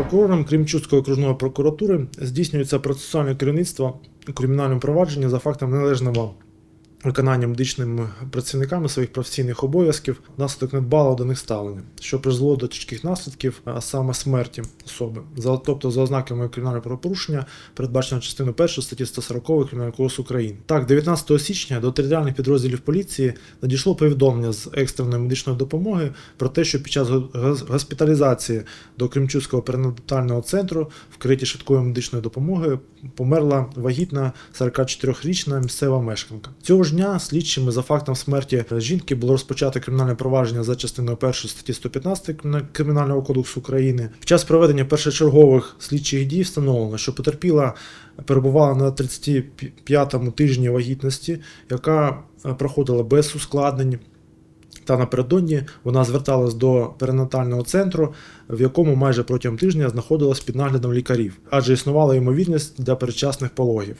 Прокурором Кримчуцької окружної прокуратури здійснюється процесуальне керівництво у кримінальному провадженні за фактом належного виконання медичними працівниками своїх професійних обов'язків внаслідок недбалого до них ставлення, що призвело до тяжких наслідків, а саме смерті особи, за, тобто за ознаками кримінального правопорушення, передбаченого частиною 1 статті 140 Кримінального кодексу України. Так, 19 січня до територіальних підрозділів поліції надійшло повідомлення з екстреної медичної допомоги про те, що під час госпіталізації до Кримчуцького перинатального центру в кареті швидкої медичної допомоги померла вагітна 44-річна місцева мешканка. Цього ж дня слідчими за фактом смерті жінки було розпочато кримінальне провадження за частиною 1 статті 115 Кримінального кодексу України. Під час проведення першочергових слідчих дій встановлено, що потерпіла перебувала на 35-му тижні вагітності, яка е, проходила без ускладнень. Та напередодні вона зверталась до перинатального центру, в якому майже протягом тижня знаходилась під наглядом лікарів, адже існувала ймовірність для передчасних пологів.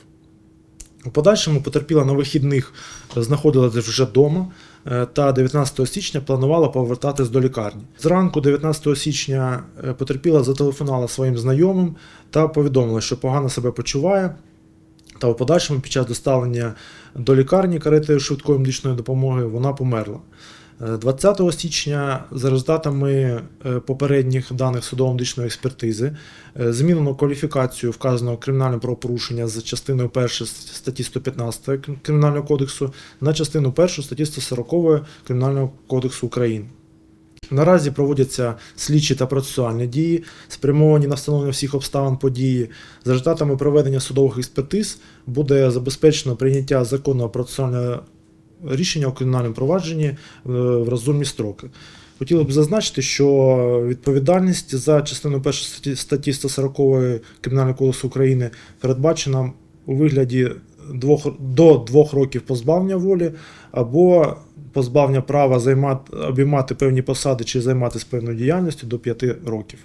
У подальшому потерпіла на вихідних знаходилася вже вдома е, та 19 січня планувала повертатись до лікарні. Зранку 19 січня е, потерпіла зателефонувала своїм знайомим та повідомила, що погано себе почуває, та у подальшому під час доставлення до лікарні каретою швидкої медичної допомоги вона померла. Е, 20 січня за результатами е, попередніх даних судово-медичної експертизи е, змінено кваліфікацію вказаного кримінального правопорушення з частиною 1 статті 115 Кримінального кодексу на частину 1 статті 140 Кримінального кодексу України. Наразі проводяться слідчі та процесуальні дії, спрямовані на встановлення всіх обставин події. За результатами проведення судових експертиз буде забезпечено прийняття законного процесуального рішення у кримінальному провадженні е, в розумні строки. Хотіли б зазначити, що відповідальність за частиною 1 статті- статті 140 Кримінального кодексу України передбачена у вигляді двох, до двох років позбавлення волі або позбавлення права займати, обіймати певні посади чи займатися певною діяльністю до 5 років.